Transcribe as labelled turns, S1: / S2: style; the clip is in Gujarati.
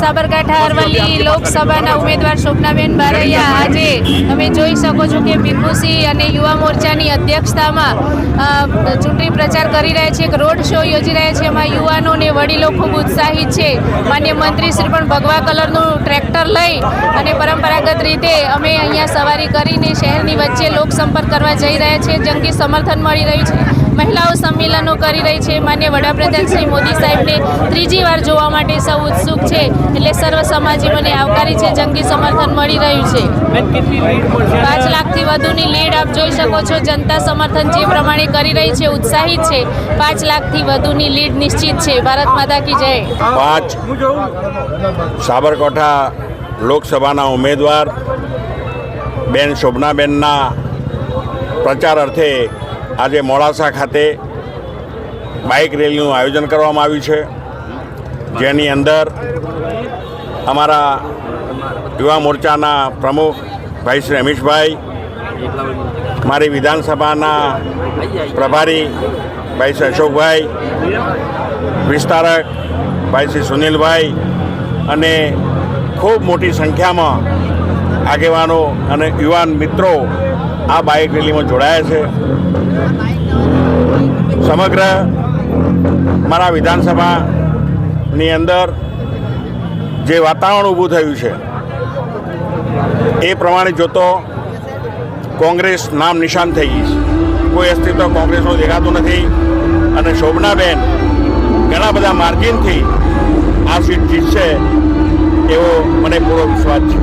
S1: સાબરકાંઠા અરવલ્લી લોકસભાના ઉમેદવાર શોભનાબેન બારૈયા. આજે તમે જોઈ શકો છો કે પીપુસી અને યુવા મોરચાની અધ્યક્ષતામાં ચૂંટણી પ્રચાર કરી રહ્યા છે એક રોડ શો યોજી રહ્યા છે. એમાં યુવાનો અને વડીલો ખૂબ ઉત્સાહિત છે. માન્ય મંત્રી શ્રી પણ ભગવા કલરનું ટ્રેક્ટર લઈ અને પરંપરાગત રીતે અમે અહીંયા સવારી કરીને શહેરની વચ્ચે લોકસંપર્ક કરવા જઈ રહ્યા છીએ જંગી સમર્થન મળી રહ્યું છે. મહિલાઓ સંમેલનો કરી રહી છે. માન્ય વડાપ્રધાન શ્રી મોદી સાહેબને ત્રીજી વાર જોવા માટે સૌ ઉત્સુક છે. એટલે સર્વ સમાજે મને આવકારી છે. જંગી સમર્થન મળી રહ્યું છે. પાંચ લાખથી વધુની લીડ આપ જોઈ શકો છો. જનતા સમર્થન જે પ્રમાણે કરી રહી છે ઉત્સાહિત છે પાંચ લાખથી વધુની લીડ નિશ્ચિત છે. ભારત માતા કી જય.
S2: પાંચ સાબરકાંઠા લોકસભાના ઉમેદવાર બેન શોભનાબેનના પ્રચાર અર્થે આજે મોડાસા ખાતે બાઇક રેલીનું આયોજન કરવામાં આવ્યું છે. જેની અંદર અમારા યુવા મોરચાના પ્રમુખ ભાઈ શ્રી રમેશભાઈ મારી વિધાનસભાના પ્રભારી ભાઈ શ્રી અશોકભાઈ, વિસ્તારક ભાઈ શ્રી સુનિલભાઈ અને ખૂબ મોટી સંખ્યામાં આગેવાનો અને યુવાન મિત્રો આ બાઇક રેલીમાં જોડાયા છે. સમગ્ર મારા વિધાનસભાની અંદર જે વાતાવરણ ઊભું થયું છે, એ પ્રમાણે જોતો કોંગ્રેસ નામ નિશાન થઈ ગઈ છે. કોઈ અસ્તિત્વ કોંગ્રેસનું દેખાતું નથી અને શોભનાબેન ઘણા બધા માર્જિનથી આ સીટ જીતશે એવો મને પૂરો વિશ્વાસ છે.